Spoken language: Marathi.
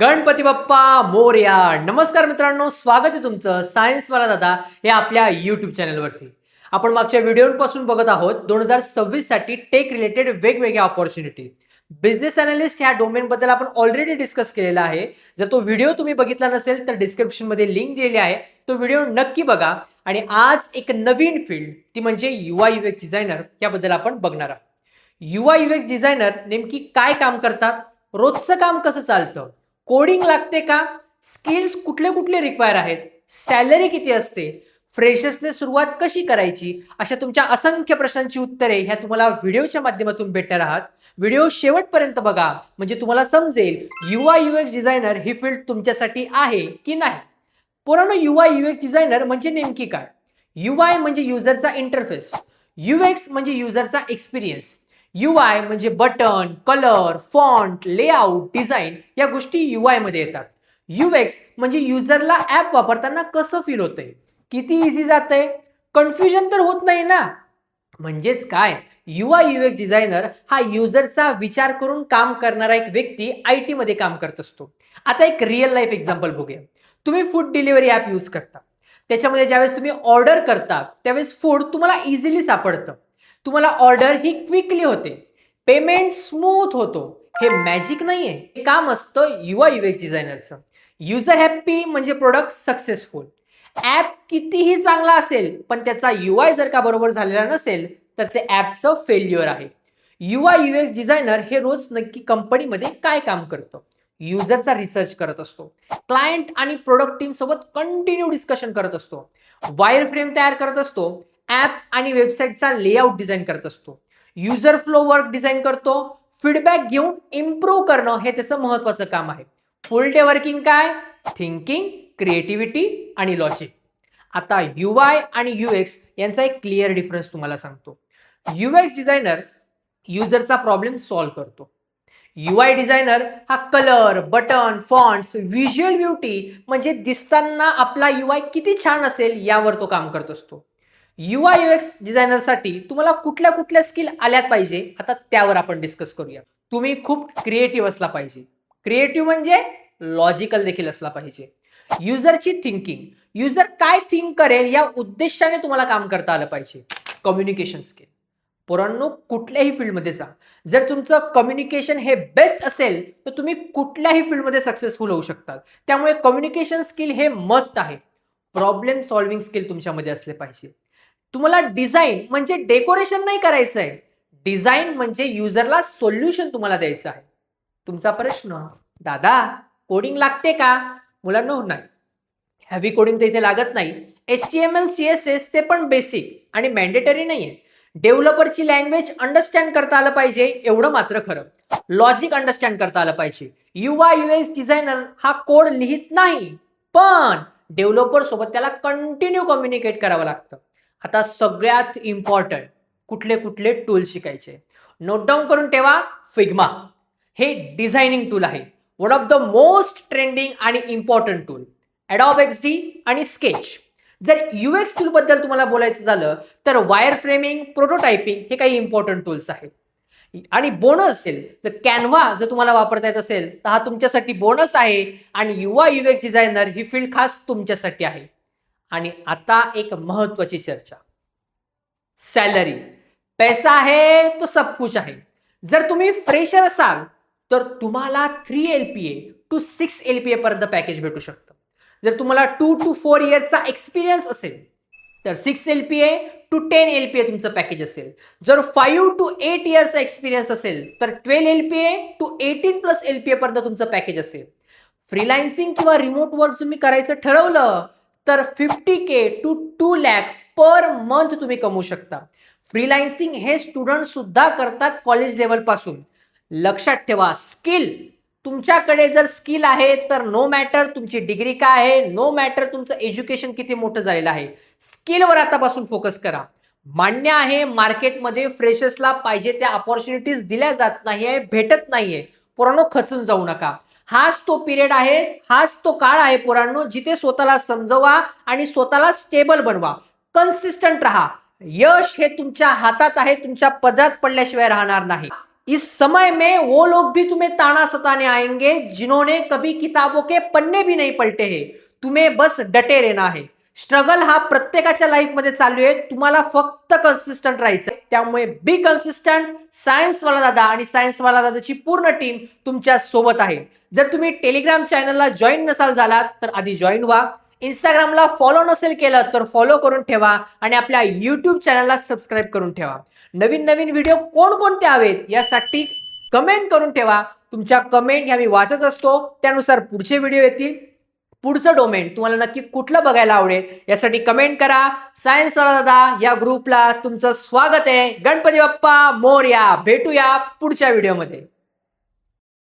गणपती बाप्पा मोरया. नमस्कार मित्रांनो स्वागत आहे तुमचं सायन्सवाला दादा हे आपल्या युट्यूब चॅनलवरती आपण मागच्या व्हिडिओपासून बघत आहोत दोन हजार सव्वीससाठी टेक रिलेटेड वेगवेगळ्या ऑपॉर्च्युनिटी बिझनेस अनालिस्ट ह्या डोमेन बद्दल आपण ऑलरेडी डिस्कस केलेला आहे. जर तो व्हिडिओ तुम्ही बघितला नसेल तर डिस्क्रिप्शनमध्ये लिंक दिलेली आहे. तो व्हिडिओ नक्की बघा. आणि आज एक नवीन फील्ड ती म्हणजे युवा युएक्स डिझायनर याबद्दल आपण बघणार आहोत. युवा युएक्स डिझायनर नेमकी काय काम करतात? रोजचं काम कसं चालतं? कोडिंग लागते का? स्किल्स कुठले कुठले रिक्वायर आहेत? सॅलरी किती असते? फ्रेशर्सने सुरुवात कशी करायची? अशा तुमच्या असंख्य प्रश्नांची उत्तरे ह्या तुम्हाला व्हिडिओच्या माध्यमातून भेटणार आहात. व्हिडिओ शेवटपर्यंत बघा म्हणजे तुम्हाला समजेल युवा युएक्स डिझायनर ही फील्ड तुमच्यासाठी आहे की नाही? पुराण युवा युएक्स डिझायनर म्हणजे नेमकी काय? युआय म्हणजे युजरचा इंटरफेस युएक्स म्हणजे युजरचा एक्सपिरियन्स युआय म्हणजे button colour font layout design या गोष्टी युआयमध्ये येतात. यू एक्स म्हणजे युजरला ऍप वापरताना कसं फील होतंय? किती इझी जातंय? कन्फ्युजन तर होत नाही ना? म्हणजेच काय? युवा युएक्स डिझायनर हा युजरचा विचार करून काम करणारा एक व्यक्ती आय टी मध्ये काम करत असतो. आता एक रिअल लाईफ एक्झाम्पल बघूया. तुम्ही फूड डिलिव्हरी ॲप यूज करता. त्याच्यामध्ये ज्यावेळेस तुम्ही ऑर्डर करता त्यावेळेस फूड तुम्हाला इझिली सापडतं. तुम्हाला ऑर्डर ही क्विकली होते. पेमेंट स्मूथ होतो. हे मॅजिक नाहीये. हे काम असतं युवा युएक्स डिझायनरचं युजर हॅप्पी म्हणजे प्रोडक्ट सक्सेसफुल ॲप कितीही चांगला असेल पण त्याचा युआय जर का बरोबर झालेला नसेल तर ते ॲपचं फेल्युअर आहे. युवा युएक्स डिझायनर हे रोज नक्की कंपनीमध्ये काय काम करतं? युजरचा रिसर्च करत असतो. क्लायंट आणि प्रोडक्ट टीम सोबत कंटिन्यू डिस्कशन करत असतो. वायर फ्रेम तयार करत असतो. ॲप आणि वेबसाईटचा लेआउट डिझाईन करत असतो. युजर फ्लो वर्क डिझाईन करतो. फीडबॅक घेऊन इम्प्रूव्ह करणं हे त्याचं महत्वाचं काम आहे. फुल डे वर्किंग काय? थिंकिंग क्रिएटिव्हिटी आणि लॉजिक. आता युआय आणि युएक्स यांचा एक क्लिअर डिफरन्स तुम्हाला सांगतो. युएक्स डिझायनर युजरचा प्रॉब्लेम सॉल्व्ह करतो. युआय डिझायनर हा colour button fonts visual beauty म्हणजे दिसताना आपला युआय किती छान असेल यावर तो काम करत असतो. युवा युएक्स डिझायनरसाठी तुम्हाला कुठल्या कुठल्या स्किल आल्यात पाहिजे? आता त्यावर आपण डिस्कस करूया. तुम्ही खूप क्रिएटिव्ह असला पाहिजे. क्रिएटिव्ह म्हणजे लॉजिकल देखील असला पाहिजे. युजरची थिंकिंग युजर काय थिंक करेल या उद्देशाने तुम्हाला काम करता आलं पाहिजे. कम्युनिकेशन स्किल पोरांनो कुठल्याही फील्डमध्ये जा. जर तुमचं कम्युनिकेशन हे बेस्ट असेल तर तुम्ही कुठल्याही फील्डमध्ये सक्सेसफुल होऊ शकतात त्यामुळे कम्युनिकेशन स्किल हे मस्ट आहे. प्रॉब्लेम सॉल्व्हिंग स्किल तुमच्यामध्ये असले पाहिजे. तुम्हाला डिझाईन म्हणजे डेकोरेशन नाही करायचं आहे. डिझाईन म्हणजे युजरला सोल्युशन तुम्हाला द्यायचं आहे. तुमचा प्रश्न दादा कोडिंग लागते का? मुलांना नाही. हॅवी कोडिंग तर इथे लागत नाही. S T M L C S S ते पण बेसिक आणि मॅन्डेटरी नाहीये. डेव्हलपरची लँग्वेज अंडरस्टँड करता आलं पाहिजे एवढं मात्र खरं. लॉजिक अंडरस्टँड करता आलं पाहिजे. युवा युएक्स डिझायनर हा कोड लिहित नाही पण डेव्हलपर सोबत त्याला कंटिन्यू कम्युनिकेट करावं लागतं. आता सगळ्यात इम्पॉर्टंट कुठले कुठले टूल शिकायचे. नोट डाऊन करून ठेवा फिग्मा हे डिझायनिंग टूल आहे. One of the most trending आणि important tool Adobe X D आणि स्केच जर युएक्स टूलबद्दल तुम्हाला बोलायचं झालं तर वायर फ्रेमिंग प्रोटोटायपिंग हे काही इम्पॉर्टंट टूल्स आहेत. आणि बोनस असेल तर कॅनव्हा जर तुम्हाला वापरता येत असेल तर हा तुमच्यासाठी बोनस आहे आणि युवा युएक्स डिझायनर ही फील्ड खास तुमच्यासाठी आहे. आणि आता एक महत्वाची चर्चा. सॅलरी. पैसा आहे तो सब कुछ आहे. जर तुम्ही फ्रेशर असाल तर तुम्हाला three L P A to six L P A पर्यंत पॅकेज भेटू शकतं. जर तुम्हाला टू टू फोर इयरचा एक्सपिरियन्स असेल तर six L P A to ten L P A तुमचं पॅकेज असेल. जर फाईव्ह टू एट इयरचा एक्सपिरियन्स असेल तर twelve L P A to eighteen plus L P A पर्यंत तुमचं पॅकेज असेल. फ्रीलान्सिंग किंवा रिमोट वर्क तुम्ही करायचं ठरवलं तर fifty K to two lakh per month तुम्ही कमवू शकता. फ्रीलान्सिंग हे स्टुडंट सुद्धा करतात कॉलेज लेवलपासून लक्षात ठेवा स्किल तुमच्याकडे जर स्किल आहे तर नो मॅटर तुमची डिग्री काय आहे नो मॅटर तुमचं एज्युकेशन किती मोठं झालेलं आहे स्किलवर आतापासून फोकस करा. मान्य आहे मार्केटमध्ये फ्रेशर्सला पाहिजे त्या अपॉर्च्युनिटीज दिल्या जात नाही आहे भेटत नाहीये. पुराणो खचून जाऊ नका. हाच तो पिरियड आहे हाच तो काळ आहे पोरांनो जिथे स्वतःला समजवा आणि स्वतःला स्टेबल बनवा. कन्सिस्टंट राहा. यश हे तुमच्या हातात आहे तुमच्या पदरात पडल्याशिवाय राहणार नाही. इस समय में वो लोग भी तुम्हें ताना सताने आएंगे जिन्होंने कभी किताबों के पन्ने भी नहीं पलटे हैं. तुम्हें बस डटे रहना है. स्ट्रगल हा प्रत्येकाच्या लाईफमध्ये चालू आहे. तुम्हाला फक्त कन्सिस्टंट राहायचं त्यामुळे बी कन्सिस्टंट सायन्सवाला दादा आणि सायन्सवाला दादाची पूर्ण टीम तुमच्यासोबत आहे. जर तुम्ही टेलिग्राम चॅनलला जॉईन नसाल झालात तर आधी जॉईन व्हा. इंस्टाग्रामला फॉलो नसेल केलं तर फॉलो करून ठेवा आणि आपल्या युट्यूब चॅनलला सबस्क्राईब करून ठेवा. नवीन नवीन व्हिडिओ कोणकोणते हवेत यासाठी कमेंट करून ठेवा. तुमच्या कमेंट ह्या मी वाचत असतो. त्यानुसार पुढचे व्हिडिओ येतील. पुढचं डोमेन तुम्हाला नक्की कुठलं बघायला आवडेल यासाठी कमेंट करा. सायन्स दादा या ग्रुपला तुमचं स्वागत आहे. गणपती बाप्पा मोर्या भेटूया पुढच्या व्हिडिओमध्ये